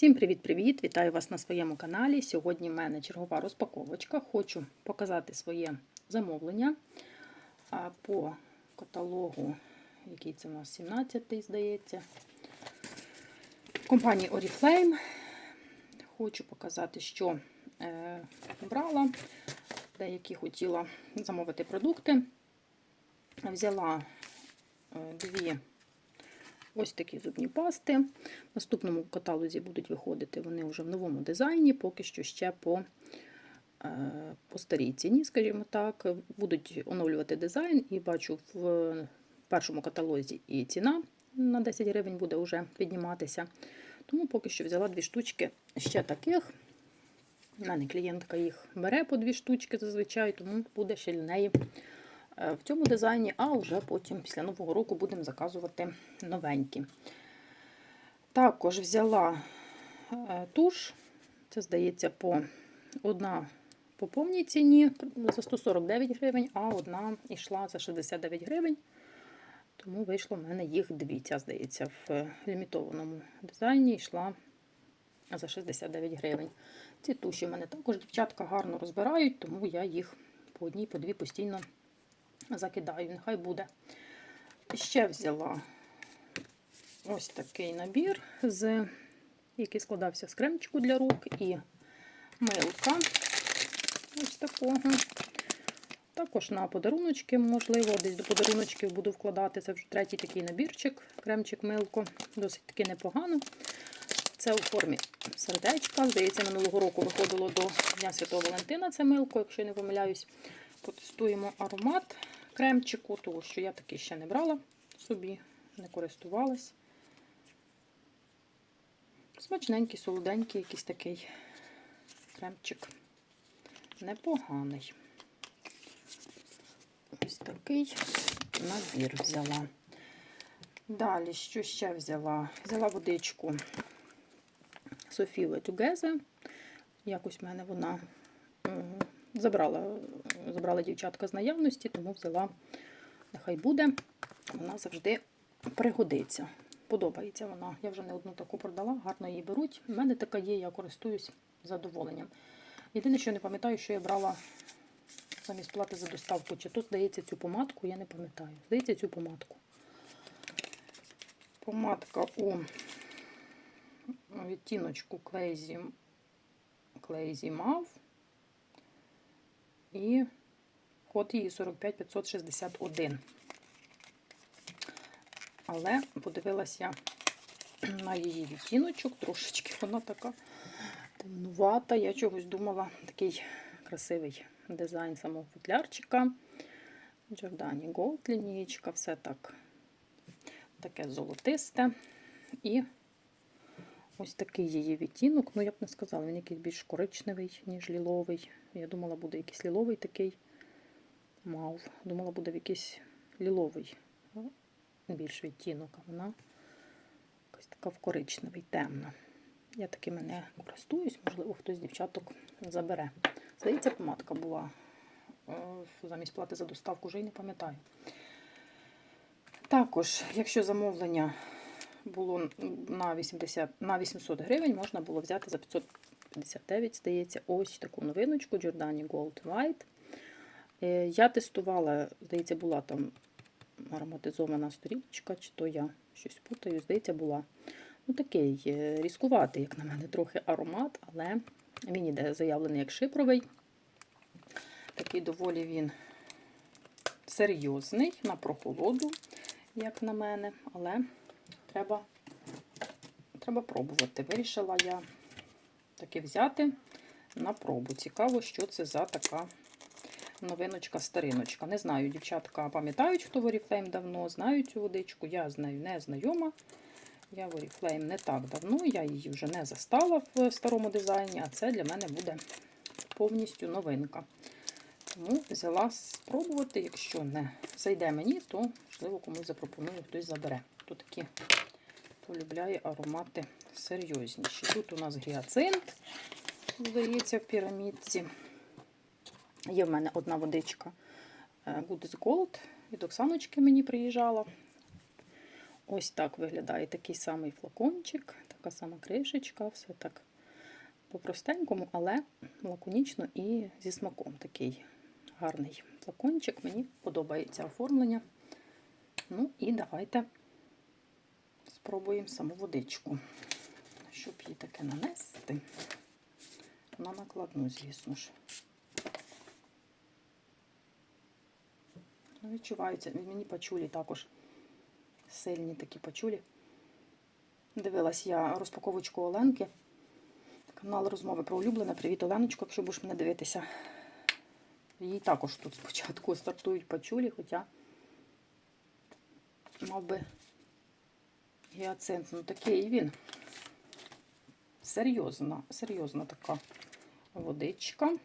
Всім привіт-привіт! Вітаю вас на своєму каналі. Сьогодні в мене чергова розпаковочка. Хочу показати своє замовлення по каталогу, який це у нас 17-й, здається, компанії Oriflame. Хочу показати, що е, брала, деякі хотіла замовити продукти. Взяла е, дві Ось такі зубні пасти. В наступному каталозі будуть виходити вони вже в новому дизайні, поки що ще по е, по старій ціні, скажімо так. Будуть оновлювати дизайн, і бачу в першому каталозі і ціна на 10 гривень буде вже підніматися. Тому поки що взяла дві штучки ще таких. У мене клієнтка їх бере по дві штучки зазвичай, тому буде ще для неї в цьому дизайні, а вже потім після Нового року будемо заказувати новенькі. Також взяла е, туш, це, здається, по одна по повній ціні за 149 гривень, а одна йшла за 69 гривень. Тому вийшло в мене їх дві. Ця, здається, в лімітованому дизайні йшла за 69 гривень. Ці туші в мене також дівчатка гарно розбирають, тому я їх по одній, по дві постійно закидаю, нехай буде. Ще взяла ось такий набір, з, який складався з кремчику для рук і милка. Ось такого. Також на подаруночки, можливо, десь до подаруночків буду вкладати. Це вже третій такий набірчик, кремчик милко, досить таки непогано. Це у формі сердечка. Здається, минулого року виходило до Дня Святого Валентина це милко, якщо я не помиляюсь. Потестуємо аромат кремчику, тому що я такий ще не брала собі, не користувалась. Смачненький, солоденький, якийсь такий кремчик. Непоганий. Ось такий набір взяла. Далі, що ще взяла? Взяла водичку Софіла Тюгезе. Якось в мене вона забрала забрала дівчатка з наявності, тому взяла, нехай буде. Вона завжди пригодиться. Подобається вона. Я вже не одну таку продала, гарно її беруть. У мене така є, я користуюсь задоволенням. Єдине, що я не пам'ятаю, що я брала замість плати за доставку. Чи то, здається, цю помадку, я не пам'ятаю. Здається, цю помадку. Помадка у відтіночку Клейзі Клейзі Мав. І код її 45561. Але подивилася на її відтіночок, трошечки вона така темнувата. Я чогось думала, такий красивий дизайн самого футлярчика. Giordani Gold лінієчка, все так таке золотисте. І ось такий її відтінок. Ну, я б не сказала, він якийсь більш коричневий, ніж ліловий. Я думала, буде якийсь ліловий такий мав. Думала, буде якийсь ліловий ну, більш відтінок, а вона якась така в коричневий, темна. Я такими не користуюсь, можливо, хтось з дівчаток забере. Здається, помадка була е, замість плати за доставку, вже й не пам'ятаю. Також, якщо замовлення було на 80, на 800 гривень, можна було взяти за 559, здається, ось таку новиночку Giordani Gold White. Е, я тестувала, здається, була там ароматизована сторіночка, чи то я щось путаю, здається, була. Ну, Такий е, різкуватий, як на мене, трохи аромат, але він іде заявлений як шипровий. Такий доволі він серйозний на прохолоду, як на мене, але треба треба пробувати. Вирішила я таки взяти на пробу. Цікаво, що це за така новиночка-стариночка. Не знаю, дівчатка пам'ятають, хто в Oriflame давно, знають цю водичку. Я з нею не знайома. Я в Oriflame не так давно, я її вже не застала в старому дизайні, а це для мене буде повністю новинка. Тому взяла спробувати, якщо не зайде мені, то, можливо, комусь запропоную, хтось забере. Хто такі полюбляє аромати серйозніші. Тут у нас гіацинт, здається, в пірамідці. Є в мене одна водичка е, Good Gold. Від Оксаночки мені приїжджала. Ось так виглядає такий самий флакончик. така сама кришечка, все так по-простенькому, але лаконічно і зі смаком. Такий гарний флакончик. Мені подобається оформлення. Ну і давайте спробуємо саму водичку. Щоб її таке нанести. На накладну, звісно ж. Ну, Відчуваються, мені пачулі також сильні такі пачулі. Дивилась я розпаковочку Оленки. Канал розмови про улюблене. Привіт, Оленочко, якщо будеш мене дивитися. Їй також тут спочатку стартують пачулі, хоча мав би гіацинт. Ну такий він. Серйозна, серйозна така водичка.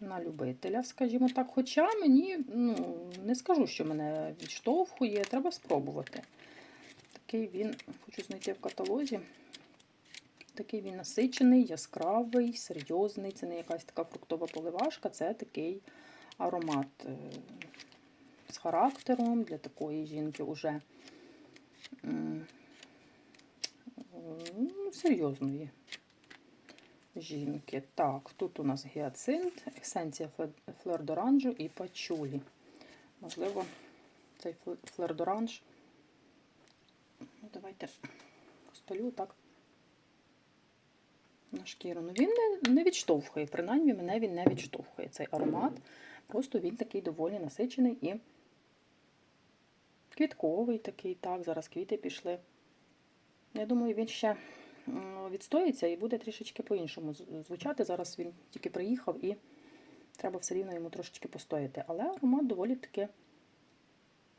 На любителя, скажімо так. Хоча мені, ну, не скажу, що мене відштовхує, треба спробувати. Такий він, хочу знайти в каталозі. Такий він насичений, яскравий, серйозний. Це не якась така фруктова поливашка, це такий аромат е, з характером для такої жінки ну, серйозної жінки. Так, тут у нас гіацинт, есенція флердоранжу і пачулі. Можливо, цей флердоранж. Ну, давайте розпалю так на шкіру. Ну, він не, не відштовхує, принаймні мене він не відштовхує цей аромат. Просто він такий доволі насичений і квітковий такий. Так, зараз квіти пішли. Я думаю, він ще відстоїться і буде трішечки по-іншому звучати. Зараз він тільки приїхав і треба все рівно йому трошечки постояти. Але аромат доволі таки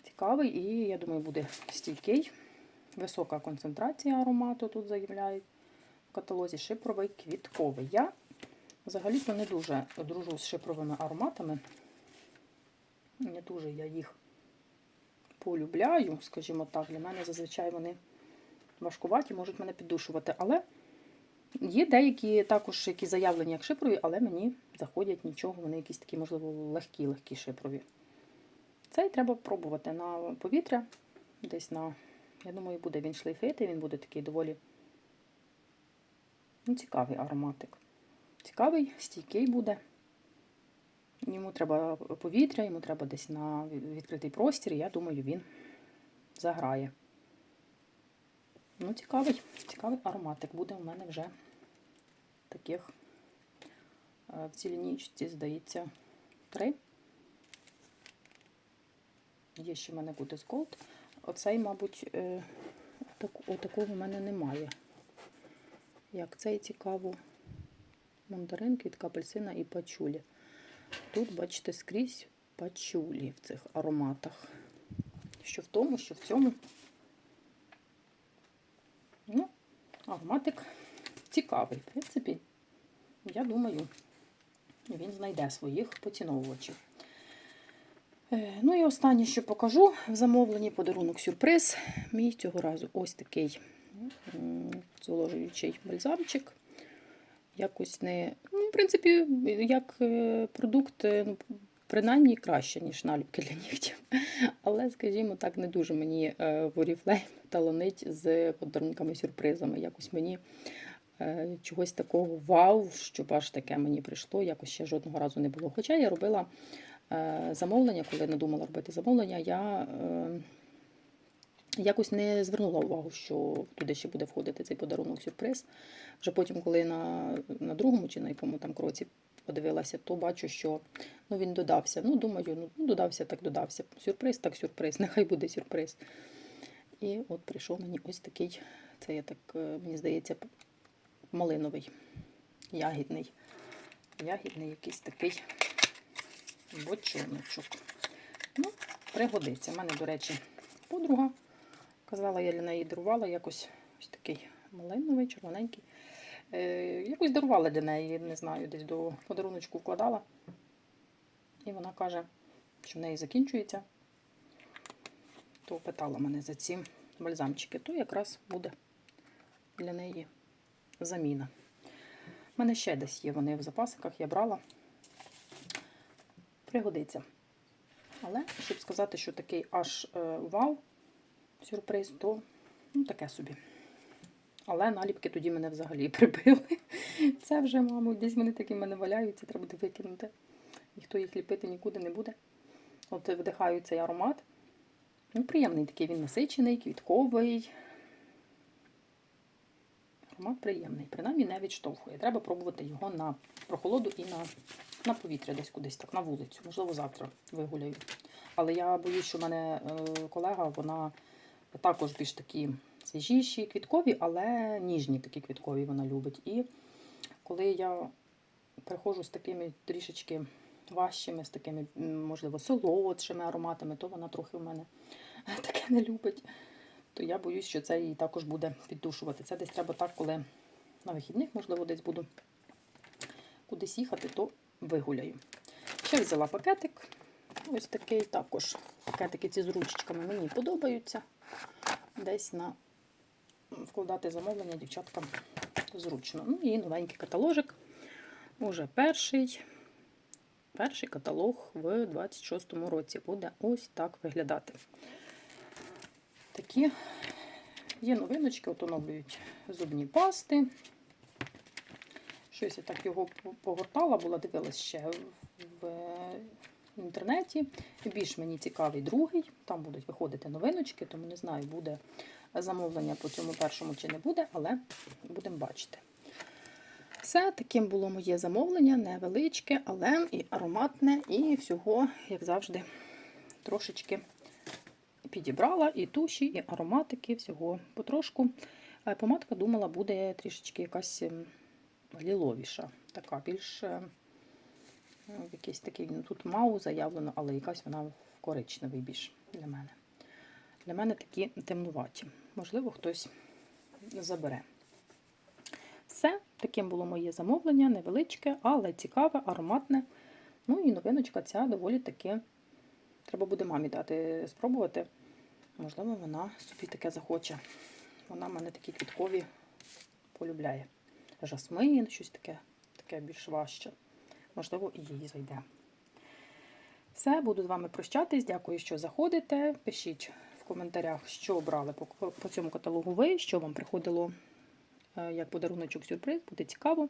цікавий і, я думаю, буде стійкий. Висока концентрація аромату тут заявляють. В каталозі шипровий квітковий. Я взагалі-то не дуже дружу з шипровими ароматами. Не дуже я їх полюбляю, скажімо так. Для мене зазвичай вони важкуваті, можуть мене піддушувати. Але є деякі також, які заявлені як шипрові, але мені заходять нічого, вони якісь такі, можливо, легкі-легкі шипрові. Цей треба пробувати на повітря. Десь на, я думаю, буде він шлейфити, він буде такий доволі ну, цікавий ароматик. Цікавий, стійкий буде. Йому треба повітря, йому треба десь на відкритий простір, і я думаю, він заграє. Ну, цікавий, цікавий ароматик буде у мене вже таких е, в цій лінійці, здається, три. Є ще в мене буде з Gold. Оцей, мабуть, е, отакого в мене немає. Як цей цікаво, мандарин, квітка апельсина і пачулі. Тут, бачите, скрізь пачулі в цих ароматах. Що в тому, що в цьому Ну, ароматик цікавий. В принципі, я думаю, він знайде своїх поціновувачів. Е, ну і останнє, що покажу в замовленні подарунок сюрприз. Мій цього разу ось такий зволожуючий бальзамчик. Якось не, ну, принципі, як е, продукт, е, ну, принаймні краще, ніж наліпки для нігтів. Але, скажімо так, не дуже мені в Oriflame таланить з подарунками-сюрпризами. Якось мені е, чогось такого вау, щоб аж таке мені прийшло, якось ще жодного разу не було. Хоча я робила е, замовлення, коли надумала робити замовлення, я е, якось не звернула увагу, що туди ще буде входити цей подарунок-сюрприз. Вже потім, коли на на другому чи на якому там кроці подивилася, то бачу, що ну, він додався. Ну, думаю, ну додався, так додався. Сюрприз, так сюрприз, нехай буде сюрприз. І от прийшов мені ось такий, це я так, е, мені здається, малиновий, ягідний. Ягідний якийсь такий бочоночок. Ну, пригодиться. У мене, до речі, подруга. Казала, я для неї дарувала якось ось такий малиновий, червоненький. Е, Якось дарувала для неї, не знаю, десь до подаруночку вкладала. І вона каже, що в неї закінчується то питала мене за ці бальзамчики, то якраз буде для неї заміна. У мене ще десь є вони в запасиках, я брала. Пригодиться. Але, щоб сказати, що такий аж е, вау, сюрприз, то ну, таке собі. Але наліпки тоді мене взагалі прибили. Це вже, мабуть, десь вони такі мене валяються, треба буде викинути. Ніхто їх ліпити нікуди не буде. От вдихаю цей аромат. Ну, приємний такий, він насичений, квітковий. Аромат приємний, принаймні не відштовхує. Треба пробувати його на прохолоду і на, на повітря десь кудись, так, на вулицю. Можливо, завтра вигуляю. Але я боюсь, що в мене е, колега, вона також більш такі свіжіші, квіткові, але ніжні такі квіткові вона любить. І коли я приходжу з такими трішечки важчими, з такими, можливо, солодшими ароматами, то вона трохи в мене таке не любить. То я боюсь, що це її також буде піддушувати. Це десь треба так, коли на вихідних, можливо, десь буду кудись їхати, то вигуляю. Ще взяла пакетик. Ось такий також. Пакетики ці з ручечками мені подобаються. Десь на вкладати замовлення дівчаткам зручно. Ну і новенький каталожик. Уже перший. Перший каталог в 26-му році буде ось так виглядати. Такі є новиночки, от оновлюють зубні пасти. Щось я так його погортала, була дивилась ще в в інтернеті. Більш мені цікавий другий. Там будуть виходити новиночки, тому не знаю, буде замовлення по цьому першому чи не буде, але будемо бачити. Все, таким було моє замовлення, невеличке, але і ароматне, і всього, як завжди, трошечки підібрала і туші, і ароматики, всього потрошку. Помадка думала, буде трішечки якась ліловіша, така більш е, якийсь такий, ну тут мау заявлено, але якась вона в коричневий більш для мене. Для мене такі темнуваті. Можливо, хтось забере. Все, таким було моє замовлення, невеличке, але цікаве, ароматне. Ну і новиночка ця доволі таки. Треба буде мамі дати спробувати. Можливо, вона собі таке захоче. Вона в мене такі квіткові полюбляє. Жасмин, щось таке, таке більш важче. Можливо, і їй зайде. Все, буду з вами прощатись. Дякую, що заходите. Пишіть в коментарях, що обрали по, по цьому каталогу ви, що вам приходило е, як подаруночок сюрприз, буде цікаво.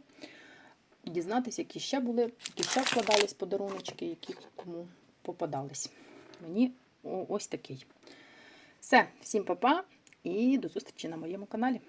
Дізнатися, які ще були, які ще вкладались подаруночки, які кому попадались. Мені ось такий. Все, всім па-па і до зустрічі на моєму каналі.